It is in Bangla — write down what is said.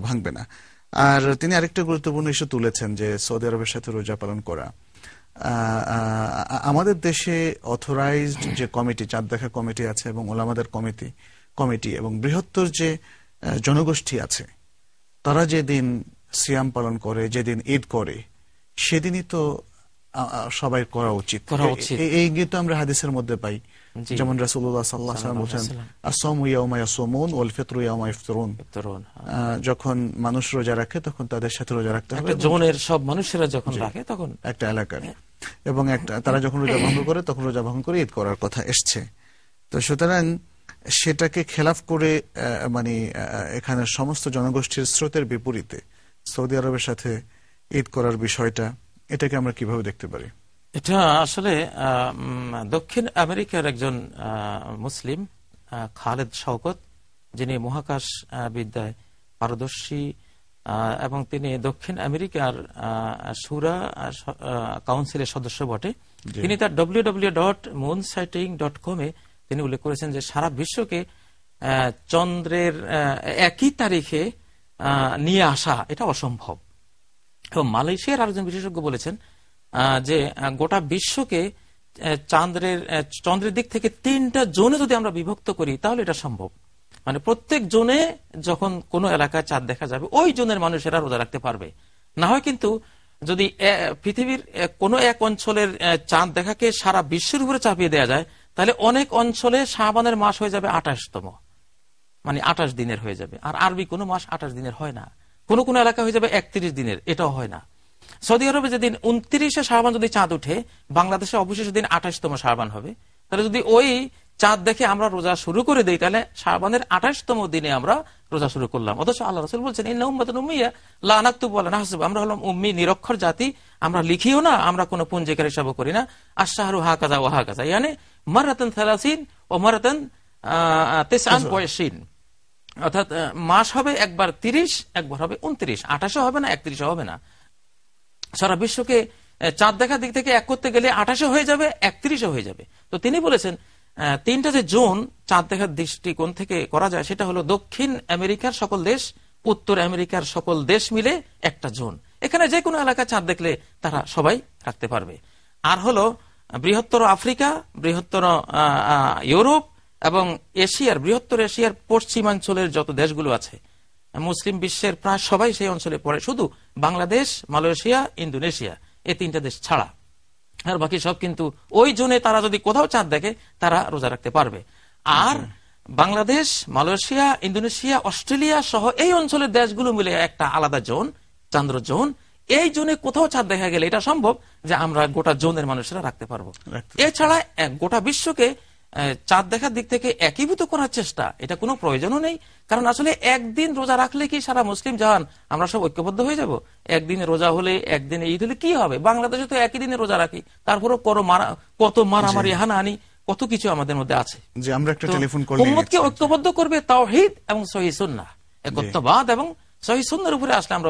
ভাঙবে না। আর তিনি আরেকটা গুরুত্বপূর্ণ ইস্যু তুলেছেন যে সৌদি আরবের সাথে রোজা পালন করা। আমাদের দেশে অথরাইজড যে কমিটি, চাঁদ দেখা কমিটি আছে এবং ওলামাদের কমিটি কমিটি এবং বৃহত্তর যে জনগোষ্ঠী আছে, তারা যেদিন সিয়াম পালন করে, যেদিন ঈদ করে, সেদিনই তো সবাই করা উচিত। এই ইঙ্গিত আমরা হাদিসের মধ্যে পাই। যেমন রাসূলুল্লাহ সাল্লাল্লাহু আলাইহি বলছেন আসসামু ইয়াউমা ইয়াসুমুন ওয়াল ফিতরু ইয়াউমা ইফতারুন। যখন মানুষ রোজা রাখে তখন তাদের সাথে রোজা রাখতে হবে জোনের সব মানুষেরা যখন রাখে তখন একটা এলাকার। এবং একটা তারা যখন রোজা ভঙ্গ করে তখন রোজা ভঙ্গ করে ঈদ করার কথা এসছে। তো সুতরাং সেটাকে খেলাফ করে আহ, মানে এখানে সমস্ত জনগোষ্ঠীর স্রোতের বিপরীতে সৌদি আরবের সাথে ঈদ করার বিষয়টা এটাকে আমরা কীভাবে দেখতে পারি? এটা আসলে দক্ষিণ আমেরিকার একজন মুসলিম খালেদ শওকত যিনি মহাকাশ বিদ্যায় পারদর্শী আহ, এবং তিনি দক্ষিণ আমেরিকার সুরা কাউন্সিলের সদস্য বটে। তিনি তার W W dot moon sighting dot কমে তিনি উল্লেখ করেছেন যে সারা বিশ্বকে আহ, চন্দ্রের একই তারিখে নিয়ে আসা এটা অসম্ভব। এবং মালয়েশিয়ার আরেকজন বিশেষজ্ঞ বলেছেন যে গোটা বিশ্বকে আহ, চন্দ্রের দিক থেকে তিনটা জোনে যদি আমরা বিভক্ত করি তাহলে এটা সম্ভব। মানে প্রত্যেক জোনে যখন কোন এলাকায় চাঁদ দেখা যাবে ওই জোনের মানুষেরা রোজা রাখতে পারবে। না হয় কিন্তু যদি পৃথিবীর কোনো এক অঞ্চলের চাঁদ দেখাকে সারা বিশ্বের উপরে চাপিয়ে দেওয়া যায় তাহলে অনেক অঞ্চলে শাহবানের মাস হয়ে যাবে আঠাশতম। মানে আঠাশ দিনের হয়ে যাবে। আর আরবি কোনো মাস আঠাশ দিনের হয় না। কোন কোন এলাকা হয়ে যাবে একত্রিশ দিনের। এটাও হয় না। সৌদি আরবে যেদিন উনত্রিশে শাহবান যদি চাঁদ উঠে বাংলাদেশে অবশ্যই সেদিন আঠাশতম শাহবান হবে, তাহলে যদি ওই চাঁদ দেখে আমরা রোজা শুরু করে দিই, তাহলে শাহবানের আঠাশতম দিনে আমরা রোজা শুরু করলাম। অথচ আল্লাহ রসুল বলছেন উম্মিয়া লানাক্তু বলেন হাসব আমরা হলাম উম্মি, নিরক্ষর জাতি। আমরা লিখিও না, আমরা কোনো পুঞ্জিকার হিসাবও করি না। আশাহরু হা কাজা ওহা কাজা ইয়ানি মারাতন থালাসিন ও মারাতন তেসান বয়সিন অর্থাৎ মাস হবে একবার তিরিশ, একবার হবে উনত্রিশ। আঠাশে হবে না একত্রিশে হবে না। সারা বিশ্বকে চাঁদ দেখার দিক থেকে এক করতে গেলে আঠাশে হয়ে যাবে একত্রিশে হয়ে যাবে। তো তিনি বলেছেন তিনটা যে জোন চাঁদ দেখার দৃষ্টিকোণ থেকে করা যায়, সেটা হলো দক্ষিণ আমেরিকার সকল দেশ, উত্তর আমেরিকার সকল দেশ মিলে একটা জোন। এখানে যে কোনো এলাকায় চাঁদ দেখলে তারা সবাই রাখতে পারবে। আর হলো, বৃহত্তর আফ্রিকা, বৃহত্তর ইউরোপ এবং এশিয়ার বৃহত্তর এশিয়ার পশ্চিমাঞ্চলের যত দেশগুলো আছে মুসলিম বিশ্বের প্রায় সবাই সেই অঞ্চলে পড়ে। শুধু বাংলাদেশ মালয়েশিয়া ইন্দোনেশিয়া এই তিনটা দেশ ছাড়া। আর বাকি সব কিন্তু ওই জোনে তারা যদি কোথাও চাঁদ দেখে তারা রোজা রাখতে পারবে। আর বাংলাদেশ মালয়েশিয়া ইন্দোনেশিয়া অস্ট্রেলিয়া সহ এই অঞ্চলের দেশগুলো মিলে একটা আলাদা জোন চান্দ্র জোন। এই জোনে কোথাও চাঁদ দেখা গেলে এটা সম্ভব যে আমরা গোটা জোনের মানুষেরা রাখতে পারব। এছাড়া গোটা বিশ্বকে চাঁদ দেখার দিক থেকে একীভূত করার চেষ্টা এটা কোনো প্রয়োজনও নেই। কারণ আসলে একদিন রোজা রাখলে কি সারা মুসলিম জাহান আমরা সব ঐক্যবদ্ধ হয়ে যাব? একদিনে রোজা হলে একদিনে ঈদ হলে কি হবে? বাংলাদেশে তো একই দিনে রোজা রাখি। তারপরেও কত মারা কত মারামারি হানাহানি কত কিছু আমাদের মধ্যে আছে। যে আমরা একটা টেলিফোন কল উম্মতকে ঐক্যবদ্ধ করবে? তাওহীদ এবং সহি সুন্নাহ। একত্ববাদ এবং সহি সুন্নার উপরে আসলে আমরা